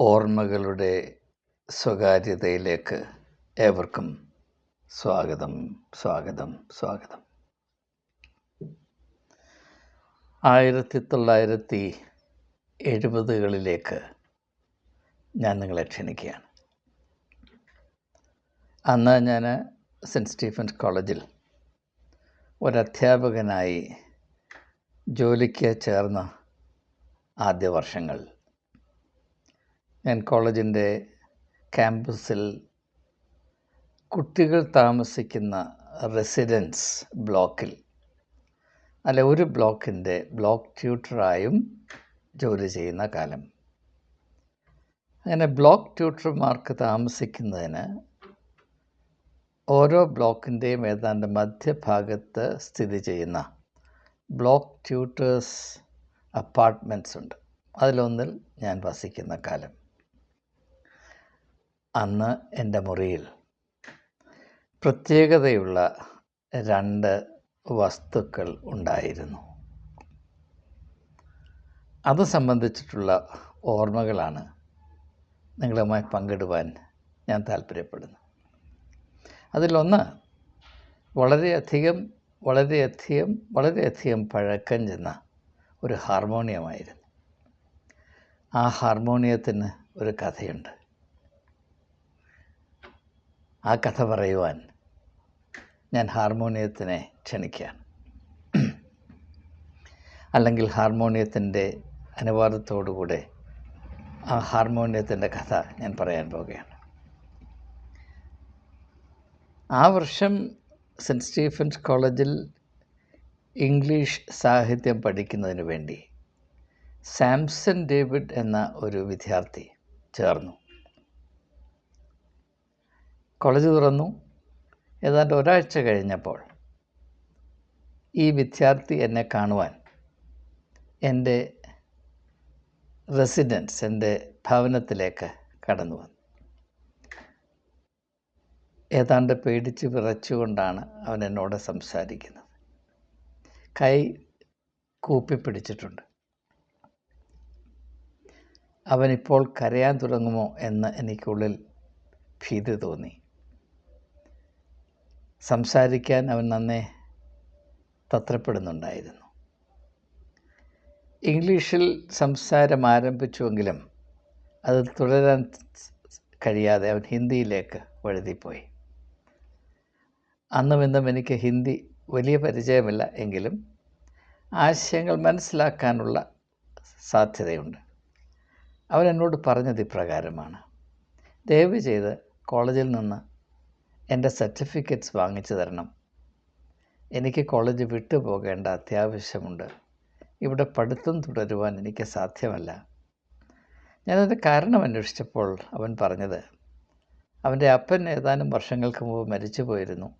ഓർമ്മകളുടെ സ്വകാര്യതയിലേക്ക് ഏവർക്കും സ്വാഗതം സ്വാഗതം സ്വാഗതം. ആയിരത്തി തൊള്ളായിരത്തി എഴുപതുകളിലേക്ക് ഞാൻ നിങ്ങളെ ക്ഷണിക്കുകയാണ്. അന്ന് ഞാൻ സെന്റ് സ്റ്റീഫൻസ് കോളേജിൽ ഒരധ്യാപകനായി ജോലിക്ക് ചേർന്ന ആദ്യ വർഷങ്ങൾ ഞാൻ കോളേജിന്റെ ക്യാമ്പസിൽ കുട്ടികൾ താമസിക്കുന്ന റെസിഡൻസ് ബ്ലോക്കിൽ അല്ല ഒരു ബ്ലോക്കിന്റെ ബ്ലോക്ക് ട്യൂട്ടറായും ജോലി ചെയ്യുന്ന കാലം. അങ്ങനെ ബ്ലോക്ക് ട്യൂട്ടർമാർക്ക് താമസിക്കുന്നതിന് ഓരോ ബ്ലോക്കിന്റെയും ഏതാണ്ട് മധ്യഭാഗത്ത് സ്ഥിതി ചെയ്യുന്ന ബ്ലോക്ക് ട്യൂട്ടേഴ്സ് അപ്പാർട്ട്മെന്റ്സ് ഉണ്ട്. അതിലൊന്നിൽ ഞാൻ വസിക്കുന്ന കാലം. അന്ന് എന്റെ മുറിയിൽ. പ്രത്യേകതയുള്ള രണ്ട് വസ്തുക്കൾ ഉണ്ടായിരുന്നു. അത് സംബന്ധിച്ചിട്ടുള്ള ഓർമ്മകളാണ് നിങ്ങളുമായി പങ്കിടുവാൻ ഞാൻ താല്പര്യപ്പെടുന്നു അതിലൊന്ന് വളരെയധികം വളരെയധികം വളരെയധികം പഴക്കം ചെന്ന ഒരു ഹാർമോണിയമായിരുന്നു. ആ ഹാർമോണിയത്തിന് ഒരു കഥയുണ്ട്. ആ കഥ പറയുവാൻ ഞാൻ ഹാർമോണിയത്തിനെ ക്ഷണിക്കുകയാണ്. അല്ലെങ്കിൽ ഹാർമോണിയത്തിന്റെ അനുവാദത്തോടുകൂടെ ആ ഹാർമോണിയത്തിന്റെ കഥ ഞാൻ പറയാൻ പോവുകയാണ്. ആ വർഷം സെന്റ് സ്റ്റീഫൻസ് കോളേജിൽ ഇംഗ്ലീഷ് സാഹിത്യം പഠിക്കുന്നതിന് വേണ്ടി സാംസൺ ഡേവിഡ് എന്ന ഒരു വിദ്യാർത്ഥി ചേർന്നു. കോളേജ് തുറന്നു. ഏതാണ്ട് ഒരാഴ്ച കഴിഞ്ഞപ്പോൾ ഈ വിദ്യാർത്ഥി എന്നെ കാണുവാൻ എന്റെ റെസിഡൻസ് എന്റെ ഭവനത്തിലേക്ക് കടന്നു വന്നു. ഏതാണ്ട് പേടിച്ച് വിറച്ചുകൊണ്ടാണ് അവൻ എന്നോട് സംസാരിക്കുന്നത്. കൈ കൂപ്പിപ്പിടിച്ചിട്ടുണ്ട് അവനിപ്പോൾ കരയാൻ തുടങ്ങുമോ എന്ന് എനിക്കുള്ളിൽ ഭീതി തോന്നി. സംസാരിക്കാൻ അവൻ നന്നേ തത്രപ്പെടുന്നുണ്ടായിരുന്നു. ഇംഗ്ലീഷിൽ സംസാരം ആരംഭിച്ചുവെങ്കിലും അത് തുടരാൻ കഴിയാതെ അവൻ ഹിന്ദിയിലേക്ക് വഴുതിപ്പോയി. അന്നും ഇന്നും എനിക്ക് ഹിന്ദി വലിയ പരിചയമില്ല എങ്കിലും ആശയങ്ങൾ മനസ്സിലാക്കാനുള്ള സാധ്യതയുണ്ട്. അവൻ എന്നോട് പറഞ്ഞത് ഇപ്രകാരമാണ്. ദയവ് ചെയ്ത് കോളേജിൽ നിന്ന് എന്റെ സർട്ടിഫിക്കറ്റ്സ് വാങ്ങിച്ചു തരണം. എനിക്ക് കോളേജ് വിട്ടു പോകേണ്ട അത്യാവശ്യമുണ്ട്. ഇവിടെ പഠിത്തം തുടരുവാൻ എനിക്ക് സാധ്യമല്ല. ഞാനതിന്റെ കാരണം അന്വേഷിച്ചപ്പോൾ അവൻ പറഞ്ഞത് അവന്റെ അപ്പൻ ഏതാനും വർഷങ്ങൾക്ക് മുമ്പ് മരിച്ചു പോയിരുന്നു.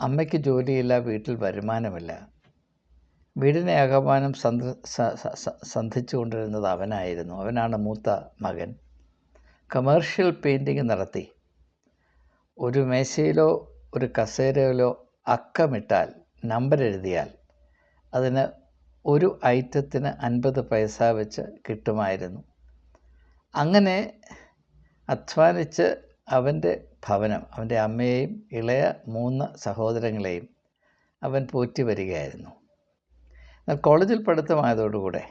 അമ്മയ്ക്ക് ജോലിയില്ല വീട്ടിൽ വരുമാനമില്ല. വീടിനെ ആകമാനം സന്ത സന്ധിച്ചു കൊണ്ടിരുന്നത് അവനായിരുന്നു. അവനാണ് മൂത്ത മകൻ. കമേർഷ്യൽ പെയിന്റിങ് നടത്തി. ഒരു മേശയിലോ ഒരു കസേരയിലോ അക്കമിട്ടാൽ നമ്പർ എഴുതിയാൽ അതിന് ഒരു ഐറ്റത്തിന് അൻപത് പൈസ വെച്ച് കിട്ടുമായിരുന്നു. അങ്ങനെ അധ്വാനിച്ച് അവന്റെ ഭവനം അവന്റെ അമ്മയെയും ഇളയ മൂന്ന് സഹോദരങ്ങളെയും അവൻ പോറ്റി വരികയായിരുന്നു. എന്നാൽ കോളേജിൽ പഠിത്തമായതോടുകൂടെ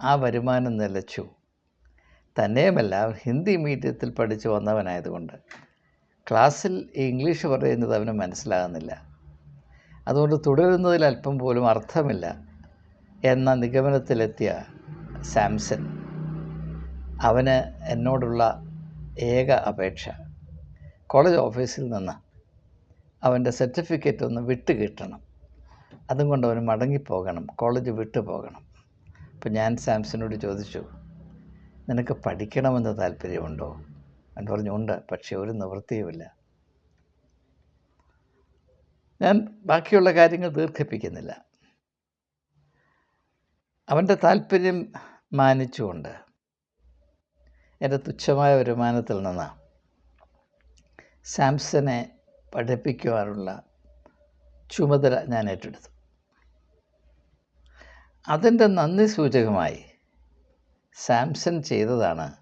ആ വരുമാനം നിലച്ചു. തന്നെയുമല്ല ഹിന്ദി മീഡിയത്തിൽ പഠിച്ചു വന്നവനായതുകൊണ്ട്. ക്ലാസ്സിൽ ഇംഗ്ലീഷ് പറയുന്നത് അവന് മനസ്സിലാകുന്നില്ല. അതുകൊണ്ട് തുടരുന്നതിൽ അല്പം പോലും അർത്ഥമില്ല എന്ന നിഗമനത്തിലെത്തിയ സാംസൺ അവന് എന്നോടുള്ള ഏക അപേക്ഷ കോളേജ് ഓഫീസിൽ നിന്ന് അവന്റെ സർട്ടിഫിക്കറ്റ് ഒന്ന് വിട്ട് കിട്ടണം. അതും കൊണ്ട് അവന് മടങ്ങിപ്പോകണം കോളേജ് വിട്ടു പോകണം. അപ്പം ഞാൻ സാംസണോട് ചോദിച്ചു നിനക്ക് പഠിക്കണമെന്ന് താല്പര്യമുണ്ടോ? അവൻ പറഞ്ഞുണ്ട് പക്ഷേ ഒരു നിവൃത്തിയുമില്ല. ഞാൻ ബാക്കിയുള്ള കാര്യങ്ങൾ ദീർഘിപ്പിക്കുന്നില്ല. അവന്റെ താല്പര്യം മാനിച്ചുകൊണ്ട് എന്റെ തുച്ഛമായ വരുമാനത്തിൽ നിന്ന് സാംസനെ പഠിപ്പിക്കുവാനുള്ള ചുമതല ഞാൻ ഏറ്റെടുത്തു. അതിന്റെ നന്ദി സൂചകമായി സാംസൺ ചെയ്തതാണ്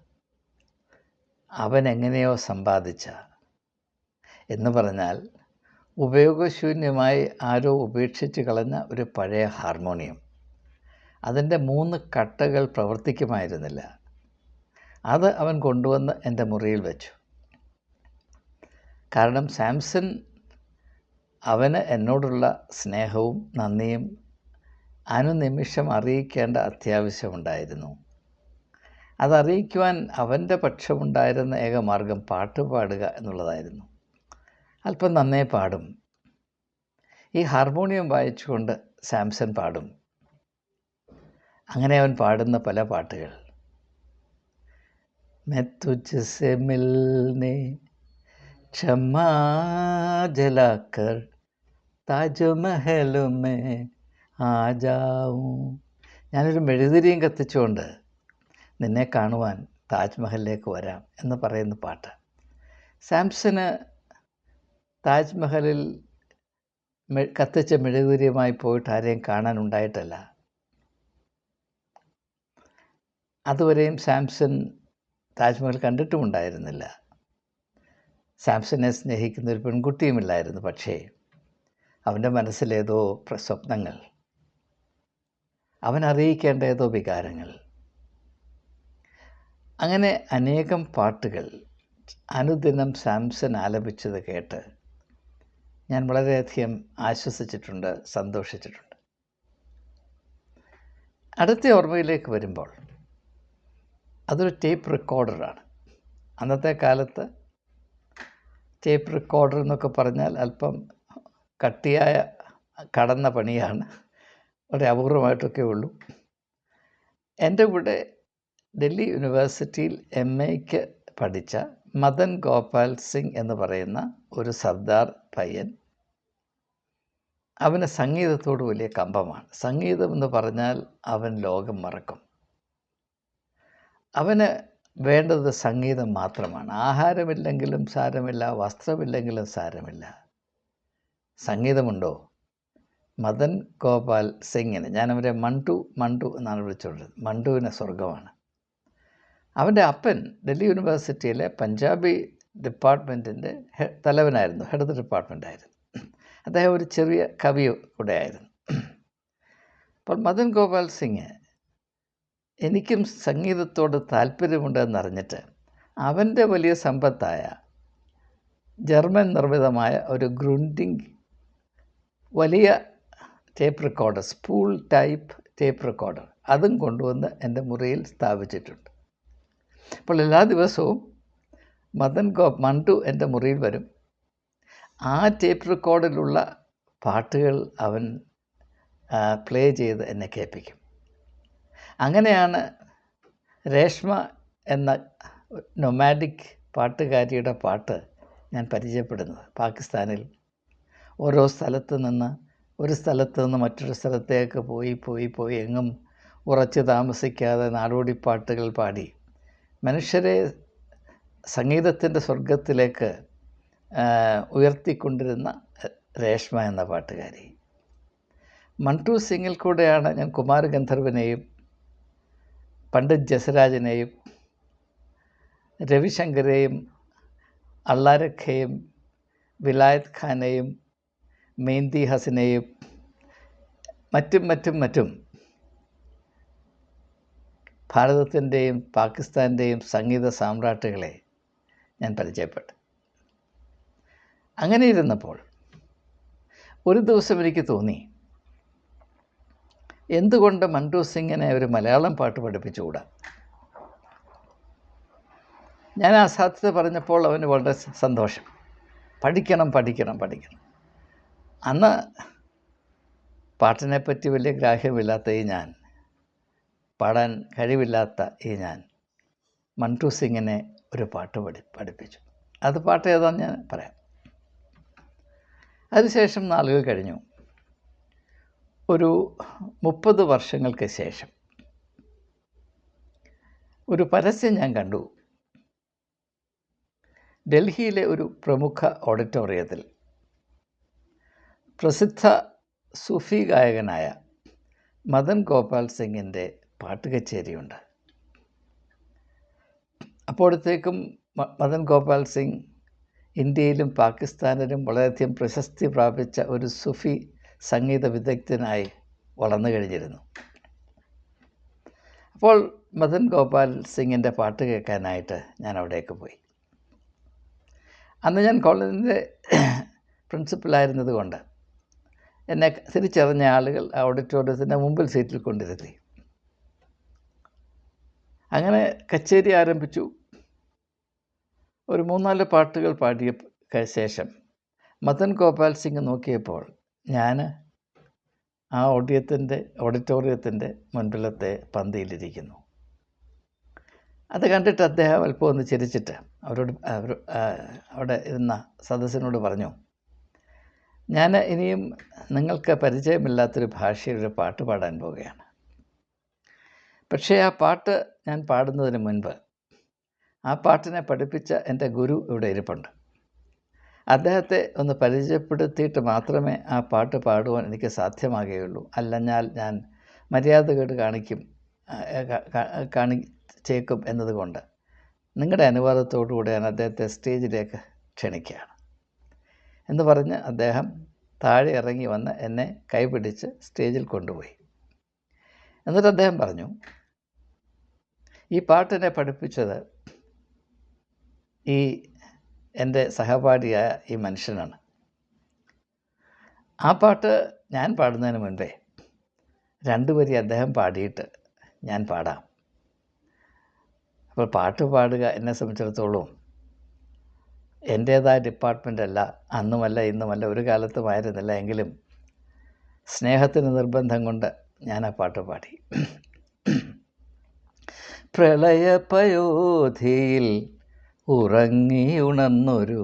അവൻ എങ്ങനെയോ സമ്പാദിച്ച. എന്ന് പറഞ്ഞാൽ ഉപയോഗശൂന്യമായി ആരോ ഉപേക്ഷിച്ച് കളഞ്ഞ ഒരു പഴയ ഹാർമോണിയം. അതിന്റെ മൂന്ന് കട്ടകൾ പ്രവർത്തിക്കുമായിരുന്നില്ല. അത് അവൻ കൊണ്ടുവന്ന് എന്റെ മുറിയിൽ വെച്ചു. കാരണം സാംസൺ അവന് എന്നോടുള്ള സ്നേഹവും നന്ദിയും അനുനിമിഷം അറിയിക്കേണ്ട അത്യാവശ്യമുണ്ടായിരുന്നു. അതറിയിക്കുവാൻ അവന്റെ പക്ഷമുണ്ടായിരുന്ന ഏക മാർഗം പാട്ട് പാടുക എന്നുള്ളതായിരുന്നു. അല്പം നന്നേ പാടും. ഈ ഹാർമോണിയം വായിച്ചുകൊണ്ട് സാംസൺ പാടും. അങ്ങനെ അവൻ പാടുന്ന പല പാട്ടുകൾ. ഞാനൊരു മെഴുതിരിയും കത്തിച്ചുകൊണ്ട് നിന്നെ കാണുവാൻ താജ്മഹലിലേക്ക് വരാം എന്ന് പറയുന്ന പാട്ട്. സാംസന് താജ്മഹലിൽ കത്തിച്ച മെഴുകുതിരിയുമായി പോയിട്ട് ആരെയും കാണാൻ കാണാനുണ്ടായിട്ടല്ല അതുവരെയും സാംസൺ താജ്മഹൽ കണ്ടിട്ടുമുണ്ടായിരുന്നില്ല. സാംസനെ സ്നേഹിക്കുന്ന ഒരു പെൺകുട്ടിയുമില്ലായിരുന്നു പക്ഷേ അവന്റെ മനസ്സിലേതോ സ്വപ്നങ്ങൾ അവൻ ഏതോ വികാരങ്ങൾ അങ്ങനെ അനേകം പാട്ടുകൾ അനുദിനം സാംസൺ ആലപിച്ചത് കേട്ട് ഞാൻ വളരെയധികം ആശ്വസിച്ചിട്ടുണ്ട് സന്തോഷിച്ചിട്ടുണ്ട്. അടുത്ത ഓർമ്മയിലേക്ക് വരുമ്പോൾ അതൊരു ടേപ്പ് റെക്കോർഡറാണ്. അന്നത്തെ കാലത്ത് ടേപ്പ് റെക്കോർഡർ എന്നൊക്കെ പറഞ്ഞാൽ അല്പം കട്ടിയായ കടന്ന പണിയാണ്. വളരെ അപൂർവമായിട്ടൊക്കെ ഉള്ളൂ. എന്റെ കൂടെ ഡൽഹി യൂണിവേഴ്സിറ്റിയിൽ എം എക്ക് പഠിച്ച മദൻ ഗോപാൽ സിംഗ് എന്ന് പറയുന്ന ഒരു സർദാർ പയ്യൻ അവന് സംഗീതത്തോട് വലിയ കമ്പമാണ്. സംഗീതം എന്ന് പറഞ്ഞാൽ അവൻ ലോകം മറക്കും. അവന് വേണ്ടത് സംഗീതം മാത്രമാണ്. ആഹാരമില്ലെങ്കിലും സാരമില്ല വസ്ത്രമില്ലെങ്കിലും സാരമില്ല. സംഗീതമുണ്ടോ? മദൻ ഗോപാൽ സിംഗിന്. ഞാനവരെ മണ്ടു മണ്ടു എന്നാണ് വിളിച്ചുകൊണ്ടിരുന്നത്. മണ്ടുവിന് സ്വർഗമാണ് അവന്റെ അപ്പൻ ഡൽഹി യൂണിവേഴ്സിറ്റിയിലെ പഞ്ചാബി ഡിപ്പാർട്ട്മെന്റിന്റെ തലവനായിരുന്നു. ഹെഡ് ഓഫ് ദി ഡിപ്പാർട്ട്മെന്റ് ആയിരുന്നു. അദ്ദേഹം ഒരു ചെറിയ കവി കൂടെ ആയിരുന്നു. അപ്പോൾ മദൻ ഗോപാൽ സിംഗ് എനിക്കും സംഗീതത്തോട് താല്പര്യമുണ്ടെന്നറിഞ്ഞിട്ട് അവന്റെ വലിയ സമ്പത്തായ ജർമ്മൻ നിർമ്മിതമായ ഒരു ഗ്രൂണ്ടിങ് വലിയ tape recorder spool type tape recorder അതും കൊണ്ടുവന്ന് എന്റെ മുറിയിൽ സ്ഥാപിച്ചിട്ടുണ്ട്. അപ്പോൾ എല്ലാ ദിവസവും മദൻ ഗോ മണ്ടു എന്റെ മുറിയിൽ വരും. ആ ടേപ്പ് റെക്കോർഡിലുള്ള പാട്ടുകൾ അവൻ പ്ലേ ചെയ്ത് എന്നെ കേൾപ്പിക്കും. അങ്ങനെയാണ് രേഷ്മ എന്ന നൊമാഡിക് പാട്ടുകാരിയുടെ പാട്ട് ഞാൻ പരിചയപ്പെടുന്നത്. പാകിസ്ഥാനിൽ ഓരോ സ്ഥലത്ത് നിന്ന് ഒരു സ്ഥലത്ത് നിന്ന് മറ്റൊരു സ്ഥലത്തേക്ക് പോയി പോയി പോയി എങ്ങും ഉറച്ച് താമസിക്കാതെ നാടോടിപ്പാട്ടുകൾ പാടി മനുഷ്യരെ സംഗീതത്തിന്റെ സ്വർഗത്തിലേക്ക് ഉയർത്തിക്കൊണ്ടിരുന്ന രേഷ്മ എന്ന പാട്ടുകാരി. മൺടു സിംഗിൽ കൂടെയാണ് ഞാൻ കുമാര ഗന്ധർവനെയും പണ്ഡിറ്റ് ജസരാജനെയും രവിശങ്കരെയും അള്ളാരഖയും വിലായത് ഖാനെയും മെയ്ന്തി ഹസനെയും മറ്റും മറ്റും മറ്റും ഭാരതത്തിന്റെയും പാകിസ്ഥാന്റെയും സംഗീത സാമ്രാട്ടുകളെ ഞാൻ പരിചയപ്പെട്ടു. അങ്ങനെ ഇരുന്നപ്പോൾ ഒരു ദിവസം എനിക്ക് തോന്നി എന്തുകൊണ്ട് മണ്ടു സിംഗിനെ ഒരു മലയാളം പാട്ട് പഠിപ്പിച്ചുകൂടാ? ഞാൻ ആ സാധ്യത പറഞ്ഞപ്പോൾ അവന് വളരെ സന്തോഷം. പഠിക്കണം പഠിക്കണം പഠിക്കണം. അന്ന് പാട്ടിനെപ്പറ്റി വലിയ ഗ്രാഹ്യമില്ലാത്ത ഞാൻ പാടാൻ കഴിവില്ലാത്ത ഈ ഞാൻ മൺടു സിംഗിനെ ഒരു പാട്ട് പഠി പഠിപ്പിച്ചു. അത് പാട്ട് ഏതാണെന്ന് ഞാൻ പറയാം. അതിനുശേഷം നാളുകൾ കഴിഞ്ഞു. ഒരു മുപ്പത് വർഷങ്ങൾക്ക് ശേഷം ഒരു പരസ്യം ഞാൻ കണ്ടു. ഡൽഹിയിലെ ഒരു പ്രമുഖ ഓഡിറ്റോറിയത്തിൽ പ്രസിദ്ധ സൂഫി ഗായകനായ മദൻ ഗോപാൽ സിംഗിന്റെ പാട്ട് കച്ചേരിയുണ്ട്. അപ്പോഴത്തേക്കും മദൻ ഗോപാൽ സിംഗ് ഇന്ത്യയിലും പാകിസ്ഥാനിലും വളരെയധികം പ്രശസ്തി പ്രാപിച്ച ഒരു സുഫി സംഗീത വിദഗ്ധനായി വളർന്നു കഴിഞ്ഞിരുന്നു. അപ്പോൾ മദൻ ഗോപാൽ സിംഗിന്റെ പാട്ട് കേൾക്കാനായിട്ട് ഞാൻ അവിടേക്ക് പോയി. അന്ന് ഞാൻ കോളേജിന്റെ പ്രിൻസിപ്പലായിരുന്നത് കൊണ്ട് എന്നെ തിരിച്ചറിഞ്ഞ ആളുകൾ ഓഡിറ്റോറിയത്തിന്റെ മുമ്പിൽ സീറ്റിൽ കൊണ്ടിരുത്തി. അങ്ങനെ കച്ചേരി ആരംഭിച്ചു. ഒരു മൂന്നാൽ പാട്ടുകൾ പാടിയ ശേഷം മദൻ ഗോപാൽ സിംഗ് നോക്കിയപ്പോൾ ഞാൻ ആ ഓഡിയത്തിന്റെ ഓഡിറ്റോറിയത്തിന്റെ മുൻപിലത്തെ പന്തിയിലിരിക്കുന്നു. അത് കണ്ടിട്ട് അദ്ദേഹം അല്പം ഒന്ന് ചിരിച്ചിട്ട് അവരോട് അവർ അവിടെ ഇരുന്ന സദസ്സിനോട് പറഞ്ഞു ഞാൻ ഇനിയും നിങ്ങൾക്ക് പരിചയമില്ലാത്തൊരു ഭാഷയിൽ ഒരു പാട്ട് പാടാൻ പോവുകയാണ്. പക്ഷേ ആ പാട്ട് ഞാൻ പാടുന്നതിന് മുൻപ് ആ പാട്ടിനെ പഠിപ്പിച്ച എന്റെ ഗുരു ഇവിടെ ഇരിപ്പുണ്ട്. അദ്ദേഹത്തെ ഒന്ന് പരിചയപ്പെടുത്തിയിട്ട് മാത്രമേ ആ പാട്ട് പാടുവാൻ എനിക്ക് സാധ്യമാകുകയുള്ളൂ. അല്ലഞ്ഞാൽ ഞാൻ മര്യാദകേട് കാണിക്കും കാണിച്ചേക്കും എന്നതുകൊണ്ട് നിങ്ങളുടെ അനുവാദത്തോടുകൂടി ഞാൻ അദ്ദേഹത്തെ സ്റ്റേജിലേക്ക് ക്ഷണിക്കുകയാണ്. എന്ന് പറഞ്ഞ് അദ്ദേഹം താഴെ ഇറങ്ങി വന്ന് എന്നെ കൈപിടിച്ച് സ്റ്റേജിൽ കൊണ്ടുപോയി. എന്നിട്ട് അദ്ദേഹം പറഞ്ഞു ഈ പാട്ടിനെ പഠിപ്പിച്ചത് ഈ എന്റെ സഹപാഠിയായ ഈ മനുഷ്യനാണ്. ആ പാട്ട് ഞാൻ പാടുന്നതിന് മുൻപേ രണ്ടു വരി അദ്ദേഹം പാടിയിട്ട് ഞാൻ പാടാം. അപ്പോൾ പാട്ട് പാടുക എന്നെ സംബന്ധിച്ചിടത്തോളം എന്റേതായ ഡിപ്പാർട്ട്മെന്റ് അല്ല അന്നുമല്ല ഇന്നുമല്ല ഒരു കാലത്തും ആയിരുന്നില്ല എങ്കിലും സ്നേഹത്തിന് നിർബന്ധം കൊണ്ട് ഞാൻ ആ പാട്ട് പാടി. പ്രളയപയോധിയിൽ ഉറങ്ങി ഉണർന്നൊരു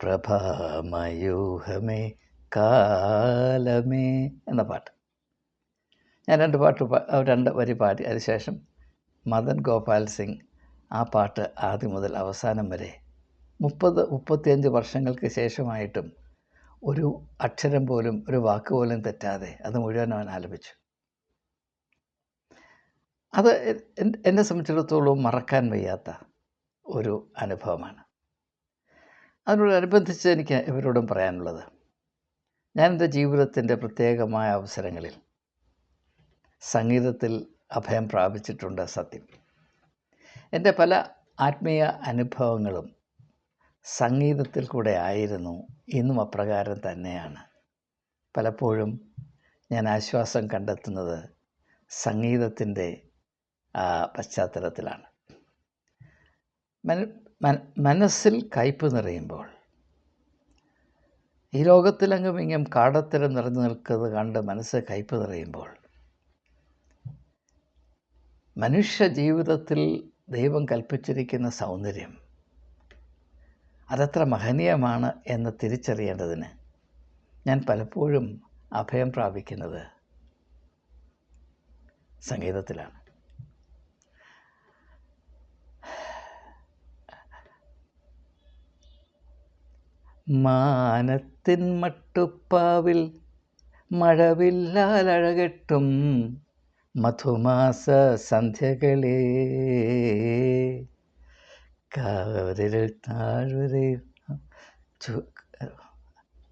പ്രഭാമയൂഹമേ കാലമേ എന്ന പാട്ട്. ഞാൻ രണ്ട് പാട്ട് രണ്ട് വരി പാടി. അതിനുശേഷം മദൻ ഗോപാൽ സിംഗ് ആ പാട്ട് ആദ്യം മുതൽ അവസാനം വരെ മുപ്പത് മുപ്പത്തിയഞ്ച് വർഷങ്ങൾക്ക് ശേഷമായിട്ടും ഒരു അക്ഷരം പോലും ഒരു വാക്ക് പോലും തെറ്റാതെ അത് മുഴുവൻ അവൻ ആലപിച്ചു. അത് എന്നെ സംബന്ധിച്ചിടത്തോളം മറക്കാൻ വയ്യാത്ത ഒരു അനുഭവമാണ്. അതിനോടനുബന്ധിച്ച് എനിക്ക് ഇവരോടും പറയാനുള്ളത്. ഞാൻ എന്റെ ജീവിതത്തിന്റെ പ്രത്യേകമായ അവസരങ്ങളിൽ സംഗീതത്തിൽ അഭയം പ്രാപിച്ചിട്ടുണ്ട് സത്യം. എന്റെ പല ആത്മീയ അനുഭവങ്ങളും സംഗീതത്തിൽ കൂടെ ആയിരുന്നു. ഇന്നും അപ്രകാരം തന്നെയാണ്. പലപ്പോഴും ഞാൻ ആശ്വാസം കണ്ടെത്തുന്നത് സംഗീതത്തിന്റെ പശ്ചാത്തലത്തിലാണ്. മന- മന- മനസ്സിൽ കയ്പ് നിറയുമ്പോൾ ഈ ലോകത്തിലെങ്ങും ഇങ്ങും കാടത്തരം നിറഞ്ഞു നിൽക്കുന്നത് കണ്ട് മനസ്സ് കയ്പ് നിറയുമ്പോൾ മനുഷ്യ ജീവിതത്തിൽ ദൈവം കൽപ്പിച്ചിരിക്കുന്ന സൗന്ദര്യം അതത്ര മഹനീയമാണ് എന്ന് തിരിച്ചറിയേണ്ടതിന് ഞാൻ പലപ്പോഴും അഭയം പ്രാപിക്കുന്നത് സംഗീതത്തിലാണ്. മാനത്തിൻ മട്ടുപ്പാവിൽ മഴവില്ലാലഴകെട്ടും മധുമാസ സന്ധ്യകളേ കാവരിൽ താഴ്വരെ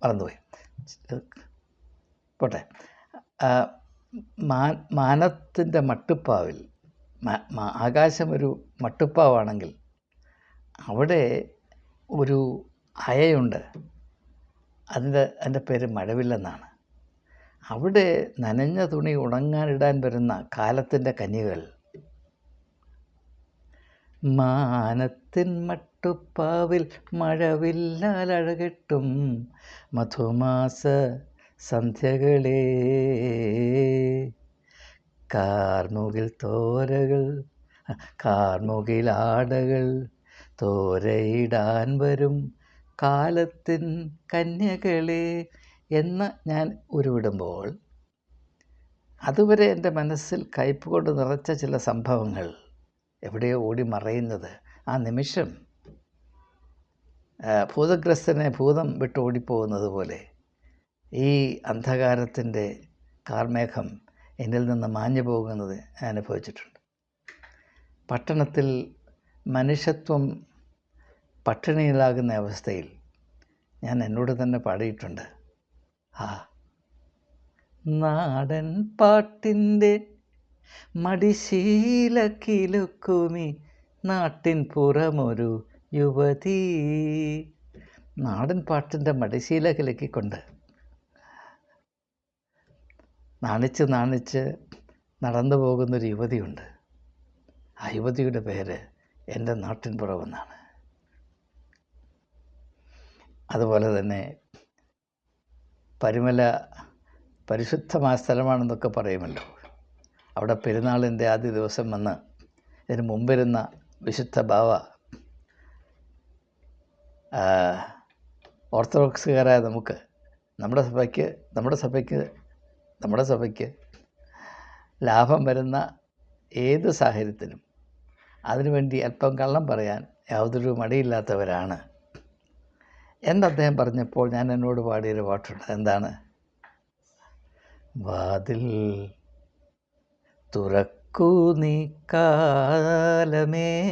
മറന്നുപോയി. പോട്ടെ. മാനത്തിന്റെ മട്ടുപ്പാവിൽ മ- മ- ആകാശം ഒരു മട്ടുപ്പാവാണെങ്കിൽ അവിടെ ഒരു അയയുണ്ട്. അതിന്റെ അതിന്റെ പേര് മഴവില്ലെന്നാണ്. അവിടെ നനഞ്ഞ തുണി ഉണങ്ങാനിടാൻ വരുന്ന കാലത്തിന്റെ കനികൾ. മാനത്തിൻ മട്ടുപ്പാവിൽ മഴവില്ലാലഴകെട്ടും മധുമാസ സന്ധ്യകളേ. കാർമുകിൽ തോരകൾ കാർമുകിലാടകൾ തോരയിടാൻ വരും. കാലത്തിൻ കന്യകളെ എന്ന് ഞാൻ ഉരുവിടുമ്പോൾ അതുവരെ എന്റെ മനസ്സിൽ കയ്പ് കൊണ്ട് നിറച്ച ചില സംഭവങ്ങൾ എവിടെയോ ഓടി മറയുന്നത് ആ നിമിഷം ഭൂതഗ്രസ്തനെ ഭൂതം വിട്ട് ഓടിപ്പോകുന്നത് പോലെ ഈ അന്ധകാരത്തിന്റെ കാർമേഘം എന്നിൽ നിന്ന് മാഞ്ഞു പോകുന്നത് അനുഭവിച്ചിട്ടുണ്ട്. പട്ടണത്തിൽ മനുഷ്യത്വം പട്ടിണിയിലാകുന്ന അവസ്ഥയിൽ ഞാൻ എന്നോട് തന്നെ പാടിയിട്ടുണ്ട്. ആ നാടൻ പാട്ടിന്റെ മടിശീല കിലുക്കുമി നാട്ടിൻ പുറമൊരു യുവതി. നാടൻ പാട്ടിന്റെ മടിശീല കിലുക്കിക്കൊണ്ട് നാണിച്ച് നാണിച്ച് നടന്നു പോകുന്നൊരു യുവതിയുണ്ട്. ആ യുവതിയുടെ പേര് എന്റെ നാട്ടിൻ പുറമെന്നാണ്. അതുപോലെ തന്നെ പരിമല പരിശുദ്ധമായ സ്ഥലമാണെന്നൊക്കെ പറയുമല്ലോ. അവിടെ പെരുന്നാളിന്റെ ആദ്യ ദിവസം വന്ന് ഇതിന് മുമ്പിരുന്ന വിശുദ്ധ ബാവ ഓർത്തഡോക്സുകാരായ നമുക്ക് നമ്മുടെ സഭയ്ക്ക് നമ്മുടെ സഭയ്ക്ക് നമ്മുടെ സഭയ്ക്ക് ലാഭം വരുന്ന ഏത് സാഹചര്യത്തിലും അതിനുവേണ്ടി അല്പം കള്ളം പറയാൻ യാതൊരു മടിയില്ലാത്തവരാണ്. എന്ന് അദ്ദേഹം പറഞ്ഞപ്പോൾ ഞാൻ എന്നോട് പാടിയൊരു പാട്ടുണ്ട്. എന്താണ്? വാതിൽ തുറക്കൂ നീ കാലമേ.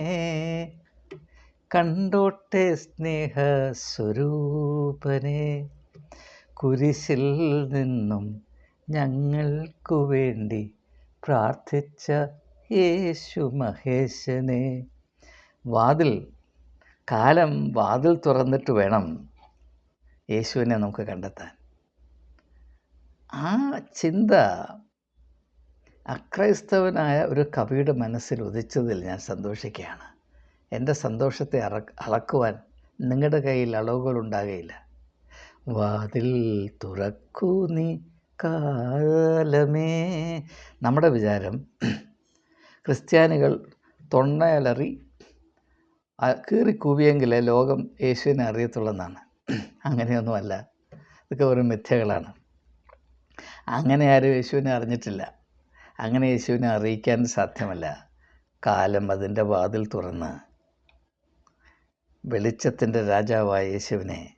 കണ്ടോട്ടെ സ്നേഹ സ്വരൂപനെ കുരിശിൽ നിന്നും ഞങ്ങൾക്കു വേണ്ടി പ്രാർത്ഥിച്ച യേശു മഹേശനെ. വാതിൽ കാലം വാതിൽ തുറന്നിട്ട് വേണം യേശുവിനെ നമുക്ക് കണ്ടെത്താൻ. ആ ചിന്ത അക്രൈസ്തവനായ ഒരു കവിയുടെ മനസ്സിൽ ഉദിച്ചതിൽ ഞാൻ സന്തോഷിക്കുകയാണ്. എന്റെ സന്തോഷത്തെ അറ അളക്കുവാൻ നിങ്ങളുടെ കയ്യിൽ അളവുകൾ ഉണ്ടാകുകയില്ല വാതിൽ തുറക്കൂ നീ കാലമേ. നമ്മുടെ വിചാരം ക്രിസ്ത്യാനികൾ തൊണ്ണയലറി കീറിക്കൂവിയെങ്കിലേ ലോകം യേശുവിനെ അറിയത്തുള്ളെന്നാണ്. അങ്ങനെയൊന്നുമല്ല. ഇതൊക്കെ വെറും മിഥ്യകളാണ്. അങ്ങനെ ആരും യേശുവിനെ അറിഞ്ഞിട്ടില്ല. അങ്ങനെ യേശുവിനെ അറിയിക്കാൻ സാധ്യമല്ല. കാലം അതിന്റെ വാതിൽ തുറന്ന് വെളിച്ചത്തിന്റെ രാജാവായ യേശുവിനെ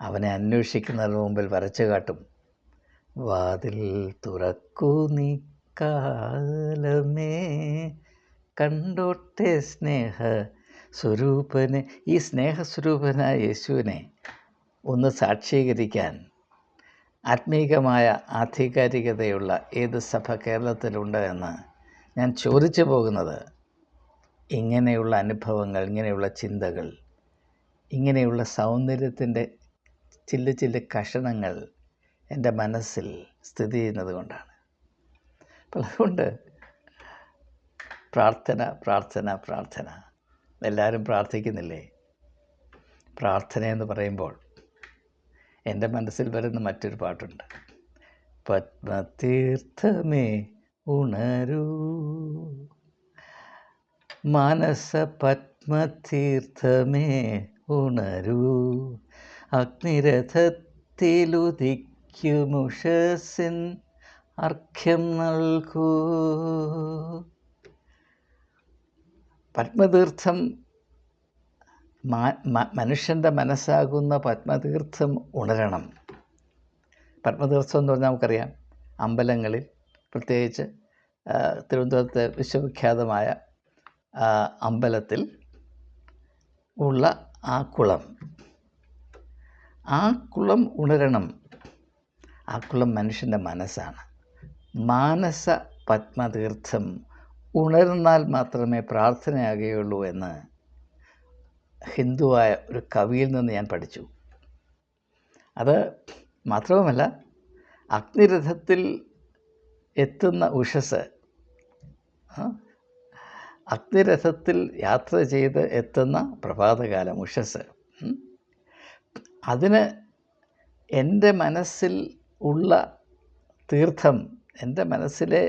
അവനെ അന്വേഷിക്കുന്നതിന് മുമ്പിൽ വരച്ചു കാട്ടും. വാതിൽ തുറക്കൂ നീ കാലമേ. കണ്ടോട്ടെ സ്നേഹ സ്വരൂപനെ ഈ സ്നേഹസ്വരൂപനായ യേശുവിനെ ഒന്ന് സാക്ഷീകരിക്കാൻ ആത്മീകമായ ആധികാരികതയുള്ള ഏത് സഭ കേരളത്തിലുണ്ട് എന്ന് ഞാൻ ചോദിച്ചു പോകുന്നത്. ഇങ്ങനെയുള്ള അനുഭവങ്ങൾ ഇങ്ങനെയുള്ള ചിന്തകൾ ഇങ്ങനെയുള്ള സൗന്ദര്യത്തിന്റെ ചില്ല് ചില്ല് കഷണങ്ങൾ എന്റെ മനസ്സിൽ സ്ഥിതി ചെയ്യുന്നത് കൊണ്ടാണ്. അപ്പോൾ അതുകൊണ്ട് പ്രാർത്ഥന പ്രാർത്ഥന പ്രാർത്ഥന. എല്ലാവരും പ്രാർത്ഥിക്കുന്നില്ലേ? പ്രാർത്ഥന എന്ന് പറയുമ്പോൾ എന്റെ മനസ്സിൽ വരുന്ന മറ്റൊരു പാട്ടുണ്ട്. പത്മതീർത്ഥമേ ഉണരൂ. മനസ്സ പത്മതീർത്ഥമേ ഉണരൂ. അഗ്നിരഥത്തിലുദിക്കുമുഷസിൻ അർഘ്യം നൽകൂ. പത്മതീർത്ഥം മനുഷ്യന്റെ മനസ്സാകുന്ന പത്മതീർത്ഥം ഉണരണം. പത്മതീർത്ഥം എന്ന് പറഞ്ഞാൽ നമുക്കറിയാം അമ്പലങ്ങളിൽ പ്രത്യേകിച്ച് തിരുവനന്തപുരത്തെ വിശ്വവിഖ്യാതമായ അമ്പലത്തിൽ ഉള്ള ആ കുളം ആ കുളം ഉണരണം. ആ കുളം മനുഷ്യന്റെ മനസ്സാണ്. മാനസ പത്മതീർത്ഥം ഉണർന്നാൽ മാത്രമേ പ്രാർത്ഥനയാകുകയുള്ളൂ എന്ന് ഹിന്ദുവായ ഒരു കവിയിൽ നിന്ന് ഞാൻ പഠിച്ചു. അത് മാത്രവുമല്ല അഗ്നിരഥത്തിൽ എത്തുന്ന ഉഷസ് അഗ്നിരഥത്തിൽ യാത്ര ചെയ്ത് എത്തുന്ന പ്രഭാതകാലം ഉഷസ് അതിന് എന്റെ മനസ്സിൽ ഉള്ള തീർത്ഥം എന്റെ മനസ്സിലെ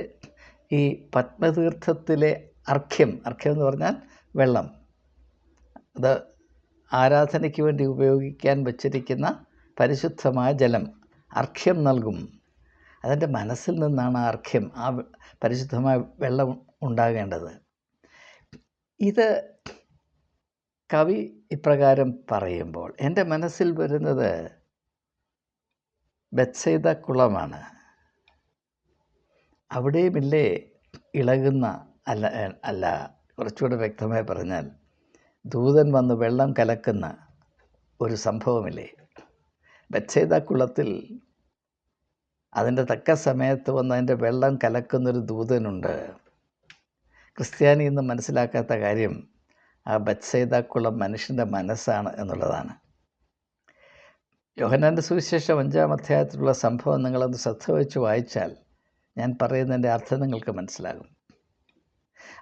ഈ പത്മതീർത്ഥത്തിലെ അർഘ്യം അർഘ്യം എന്ന് പറഞ്ഞാൽ വെള്ളം. അത് ആരാധനയ്ക്ക് വേണ്ടി ഉപയോഗിക്കാൻ വച്ചിരിക്കുന്ന പരിശുദ്ധമായ ജലം അർഘ്യം നൽകും. അതെന്റെ മനസ്സിൽ നിന്നാണ് ആ അർഘ്യം ആ പരിശുദ്ധമായ വെള്ളം ഉണ്ടാകേണ്ടത്. ഇത് കവി ഇപ്രകാരം പറയുമ്പോൾ എന്റെ മനസ്സിൽ വരുന്നത് ബത്സൈത കുളമാണ്. അവിടെയുമില്ലേ ഇളകുന്ന അല്ല അല്ല കുറച്ചുകൂടെ വ്യക്തമായി പറഞ്ഞാൽ ദൂതൻ വന്ന് വെള്ളം കലക്കുന്ന ഒരു സംഭവമില്ലേ? ബച്ചേത കുളത്തിൽ അതിന്റെ തക്ക സമയത്ത് വന്ന് അതിന്റെ വെള്ളം കലക്കുന്നൊരു ദൂതനുണ്ട്. ക്രിസ്ത്യാനി ഇന്ന് മനസ്സിലാക്കാത്ത കാര്യം ആ ബച്ചേതാക്കുളം മനുഷ്യന്റെ മനസ്സാണ് എന്നുള്ളതാണ്. യോഹനാന്റെ സുവിശേഷം അഞ്ചാം അധ്യായത്തിലുള്ള സംഭവം നിങ്ങളൊന്ന് ശ്രദ്ധ വെച്ച് വായിച്ചാൽ ഞാൻ പറയുന്നതിന്റെ അർത്ഥം നിങ്ങൾക്ക് മനസ്സിലാകും.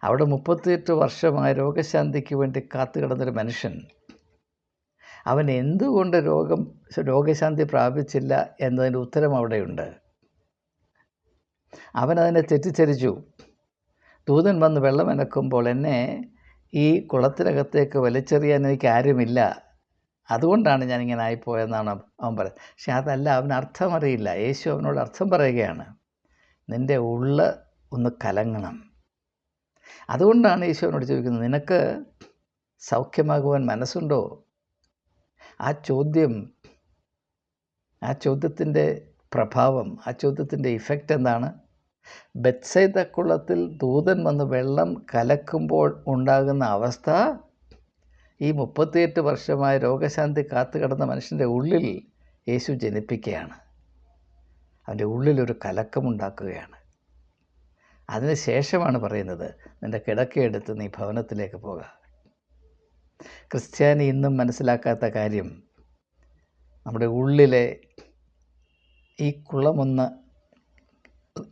അവിടെ മുപ്പത്തിയെട്ട് വർഷമായ രോഗശാന്തിക്ക് വേണ്ടി കാത്തു കിടന്നൊരു മനുഷ്യൻ അവൻ എന്തുകൊണ്ട് രോഗം രോഗശാന്തി പ്രാപിച്ചില്ല എന്നതിന്റെ ഉത്തരം അവിടെയുണ്ട്. അവൻ അതിനെ തെറ്റിദ്ധരിച്ചു. ദൂതൻ വന്ന് വെള്ളം അനക്കുമ്പോൾ എന്നെ ഈ കുളത്തിനകത്തേക്ക് വലിച്ചെറിയാൻ എനിക്ക് ആരുമില്ല. അതുകൊണ്ടാണ് ഞാനിങ്ങനെ ആയിപ്പോയെന്നാണ് അവൻ പറയുന്നത്. പക്ഷെ അതല്ല അവന് അർത്ഥം അറിയില്ല. യേശു അവനോട് അർത്ഥം പറയുകയാണ്. നിന്റെ ഉള്ള ഒന്ന് കലങ്ങണം. അതുകൊണ്ടാണ് ഈശോനോട് ചോദിക്കുന്നത് നിനക്ക് സൗഖ്യമാകുവാൻ മനസ്സുണ്ടോ? ആ ചോദ്യം ആ ചോദ്യത്തിന്റെ പ്രഭാവം ആ ചോദ്യത്തിന്റെ ഇഫക്റ്റ് എന്താണ്? ബത്സൈത കുളത്തിൽ ദൂതൻ വന്ന് വെള്ളം കലക്കുമ്പോൾ ഉണ്ടാകുന്ന അവസ്ഥ ഈ മുപ്പത്തിയെട്ട് വർഷമായ രോഗശാന്തി കാത്തു കിടന്ന മനുഷ്യന്റെ ഉള്ളിൽ യേശു ജനിപ്പിക്കുകയാണ്. അവന്റെ ഉള്ളിലൊരു കലക്കമുണ്ടാക്കുകയാണ്. അതിന് ശേഷമാണ് പറയുന്നത് നിന്റെ കിടക്കയെടുത്ത് നീ ഭവനത്തിലേക്ക് പോകുക ക്രിസ്ത്യാനി ഇന്നും മനസ്സിലാക്കാത്ത കാര്യം നമ്മുടെ ഉള്ളിലെ ഈ കുളമൊന്ന്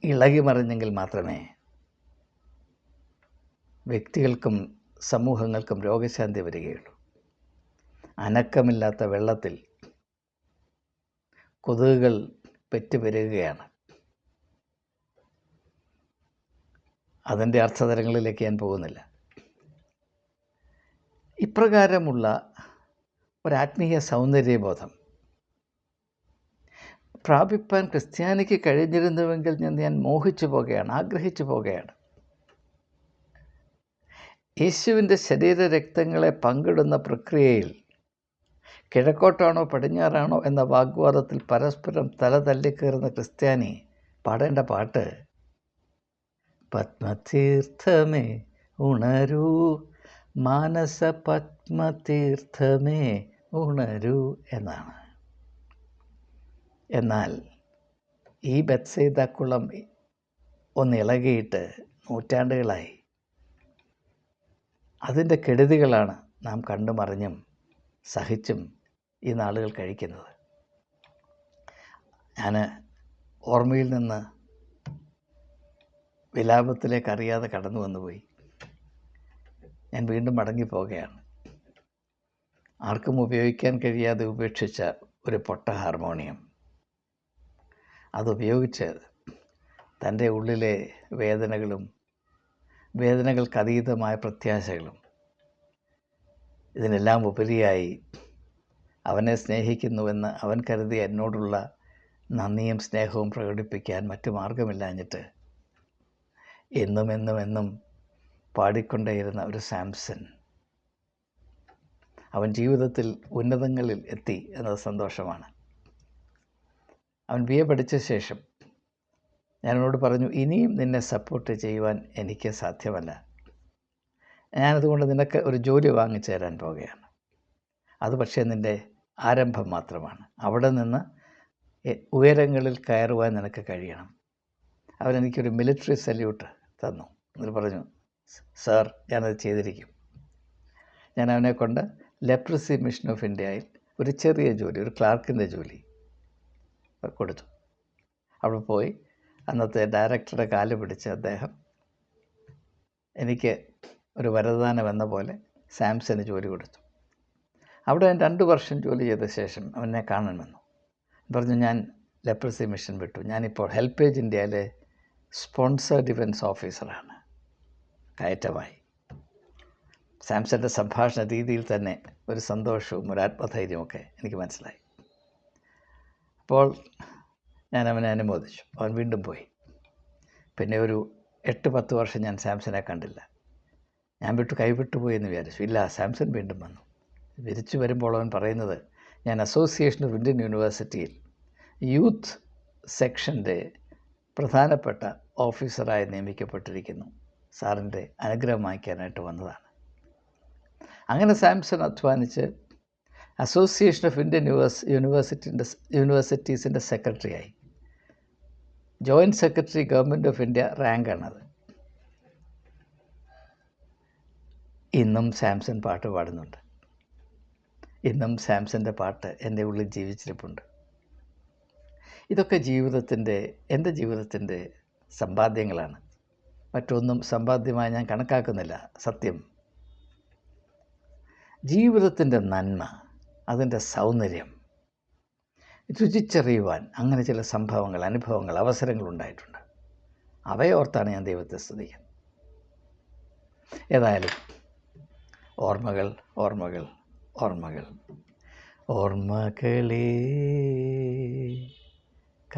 ഇളകി മറിഞ്ഞെങ്കിൽ മാത്രമേ വ്യക്തികൾക്കും സമൂഹങ്ങൾക്കും രോഗശാന്തി വരികയുള്ളൂ. അനക്കമില്ലാത്ത വെള്ളത്തിൽ കൊതുകുകൾ പെറ്റുപെരുകയാണ് അതിന്റെ അർത്ഥതലങ്ങളിലേക്ക് ഞാൻ പോകുന്നില്ല. ഇപ്രകാരമുള്ള ഒരാത്മീയ സൗന്ദര്യബോധം. പ്രാപിപ്പാൻ ക്രിസ്ത്യാനിക്ക് കഴിഞ്ഞിരുന്നുവെങ്കിൽ ഞാൻ ഞാൻ മോഹിച്ചു പോകുകയാണ് ആഗ്രഹിച്ചു പോകുകയാണ്. യേശുവിന്റെ ശരീരരക്തങ്ങളെ പങ്കിടുന്ന പ്രക്രിയയിൽ കിഴക്കോട്ടാണോ പടിഞ്ഞാറാണോ എന്ന വാഗ്വാദത്തിൽ പരസ്പരം തല തല്ലിക്കയറുന്ന ക്രിസ്ത്യാനി പാടേണ്ട പാട്ട്. പത്മതീർത്ഥമേ ഉണരൂ. മാനസ പത്മതീർത്ഥമേ ഉണരൂ എന്നാണ്. എന്നാൽ ഈ ബത്സൈതാക്കുളം ഒന്ന് ഇളകിയിട്ട് നൂറ്റാണ്ടുകളായി. അതിന്റെ കെടുതികളാണ് നാം കണ്ടുമറിഞ്ഞും സഹിച്ചും ഈ നാളുകൾ കഴിക്കുന്നത്. ഞാൻ ഓർമ്മയിൽ നിന്ന് വിലാപത്തിലേക്ക് അറിയാതെ കടന്നു വന്നുപോയി. ഞാൻ വീണ്ടും മടങ്ങിപ്പോവുകയാണ്. ആർക്കും ഉപയോഗിക്കാൻ കഴിയാതെ ഉപേക്ഷിച്ച ഒരു പൊട്ട ഹാർമോണിയം. അതുപയോഗിച്ച് തന്റെ ഉള്ളിലെ വേദനകളും വേദനകൾക്കതീതമായ പ്രത്യാശകളും ഇതിനെല്ലാം ഉപരിയായി അവനെ സ്നേഹിക്കുന്നുവെന്ന് അവൻ കരുതി എന്നോടുള്ള നന്ദിയും സ്നേഹവും പ്രകടിപ്പിക്കാൻ മറ്റു മാർഗമില്ലാഞ്ഞിട്ട് എന്നും എന്നും എന്നും പാടിക്കൊണ്ടേയിരുന്ന ഒരു സാംസൺ. അവൻ ജീവിതത്തിൽ ഉന്നതങ്ങളിൽ എത്തി എന്നത് സന്തോഷമാണ്. അവൻ ബി എ പഠിച്ച ശേഷം ഞാനോട് പറഞ്ഞു ഇനിയും നിന്നെ സപ്പോർട്ട് ചെയ്യുവാൻ എനിക്ക് സാധ്യമല്ല. ഞാനതുകൊണ്ട് നിനക്ക് ഒരു ജോലി വാങ്ങിച്ചു തരാൻ പോവുകയാണ് അത് പക്ഷേ നിന്റെ ആരംഭം മാത്രമാണ്. അവിടെ നിന്ന് ഉയരങ്ങളിൽ കയറുവാൻ നിനക്ക് കഴിയണം. അവരെനിക്കൊരു മിലിറ്ററി സല്യൂട്ട് തന്നു. എന്നിട്ട് പറഞ്ഞു സാർ ഞാനത് ചെയ്തിരിക്കും. ഞാൻ അവനെ കൊണ്ട് ലെപ്രസി മിഷൻ ഓഫ് ഇന്ത്യയിൽ ഒരു ചെറിയ ജോലി ഒരു ക്ലാർക്കിന്റെ ജോലി കൊടുത്തു. അവിടെ പോയി അന്നത്തെ ഡയറക്ടറുടെ കാൽ പിടിച്ച് അദ്ദേഹം എനിക്ക് ഒരു വരദാനം എന്ന പോലെ സാംസന് ജോലി കൊടുത്തു. അവിടെ ഞാൻ രണ്ട് വർഷം ജോലി ചെയ്ത ശേഷം അവനെ കാണാൻ വന്നു. പറഞ്ഞു ഞാൻ ലെപ്രസി മിഷൻ വിട്ടു. ഞാനിപ്പോൾ ഹെൽപ്പേജ് ഇന്ത്യയിലെ സ്പോൺസർ ഡിഫൻസ് ഓഫീസറാണ്. കയറ്റമായി. സാംസന്റെ സംഭാഷണ രീതിയിൽ തന്നെ ഒരു സന്തോഷവും ഒരു ആത്മധൈര്യമൊക്കെ എനിക്ക് മനസ്സിലായി. അപ്പോൾ ഞാൻ അവനെ അനുമോദിച്ചു. അവൻ വീണ്ടും പോയി. പിന്നെ ഒരു എട്ട് പത്ത് വർഷം ഞാൻ സാംസനെ കണ്ടില്ല. ഞാൻ വിട്ടു കൈവിട്ടു പോയി എന്ന് വിചാരിച്ചു. ഇല്ല സാംസൺ വീണ്ടും വന്നു. വിരിച്ചു വരുമ്പോൾ അവൻ പറയുന്നത് ഞാൻ അസോസിയേഷൻ ഓഫ് ഇന്ത്യൻ യൂണിവേഴ്സിറ്റിയിൽ യൂത്ത് സെക്ഷന്റെ പ്രധാനപ്പെട്ട ഓഫീസറായി നിയമിക്കപ്പെട്ടിരിക്കുന്നു. സാറിന്റെ അനുഗ്രഹം വാങ്ങിക്കാനായിട്ട് വന്നതാണ്. അങ്ങനെ സാംസൺ അധ്വാനിച്ച് അസോസിയേഷൻ ഓഫ് ഇന്ത്യൻ യൂണിവേഴ്സ് യൂണിവേഴ്സിറ്റിന്റെ യൂണിവേഴ്സിറ്റീസിന്റെ സെക്രട്ടറിയായി joint secretary government of India റാങ്കാണത് ഇന്നും സാംസൺ പാട്ട് പാടുന്നുണ്ട്. ഇന്നും സാംസന്റെ പാട്ട് എന്റെ ഉള്ളിൽ ജീവിച്ചിരിപ്പുണ്ട്. ഇതൊക്കെ ജീവിതത്തിന്റെ എന്റെ ജീവിതത്തിന്റെ സമ്പാദ്യങ്ങളാണ്. മറ്റൊന്നും സമ്പാദ്യമായി ഞാൻ കണക്കാക്കുന്നില്ല സത്യം. ജീവിതത്തിന്റെ നന്മ അതിന്റെ സൗന്ദര്യം രുചിച്ചറിയുവാൻ അങ്ങനെ ചില സംഭവങ്ങൾ അനുഭവങ്ങൾ അവസരങ്ങൾ ഉണ്ടായിട്ടുണ്ട്. അവയോർത്താണ് ഞാൻ ദൈവത്തെ സ്തുതിക്കുന്നത്. ഏതായാലും ഓർമ്മകൾ ഓർമ്മകൾ ഓർമ്മകൾ. ഓർമ്മകളേ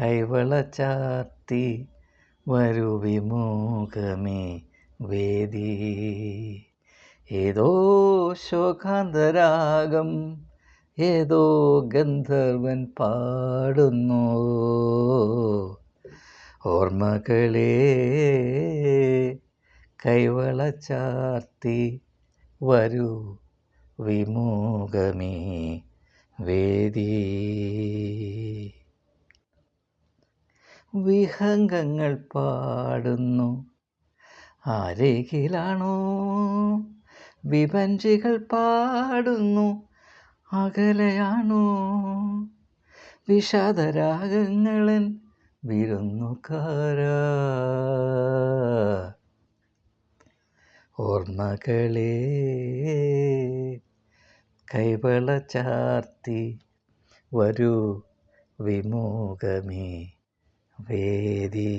കൈവള ചാർത്തി വരൂ വിമുഖമേ വേദി. ഏതോ ശോകാന്തരാഗം ഏതോ ഗന്ധർവൻ പാടുന്നു. ഓർമ്മകളേ കൈവള ചാർത്തി വരൂ വിമുഖമേ വേദി. വിഹംഗങ്ങൾ പാടുന്നു. ആരേകിലാണോ വിപഞ്ചികൾ പാടുന്നു. അകലെയാണോ? വിഷാദരാഗങ്ങളൻ വിരുന്നുകാര. ഓർമ്മകളേ കൈവള ചാർത്തി വരൂ വിമോകമേ വേദി.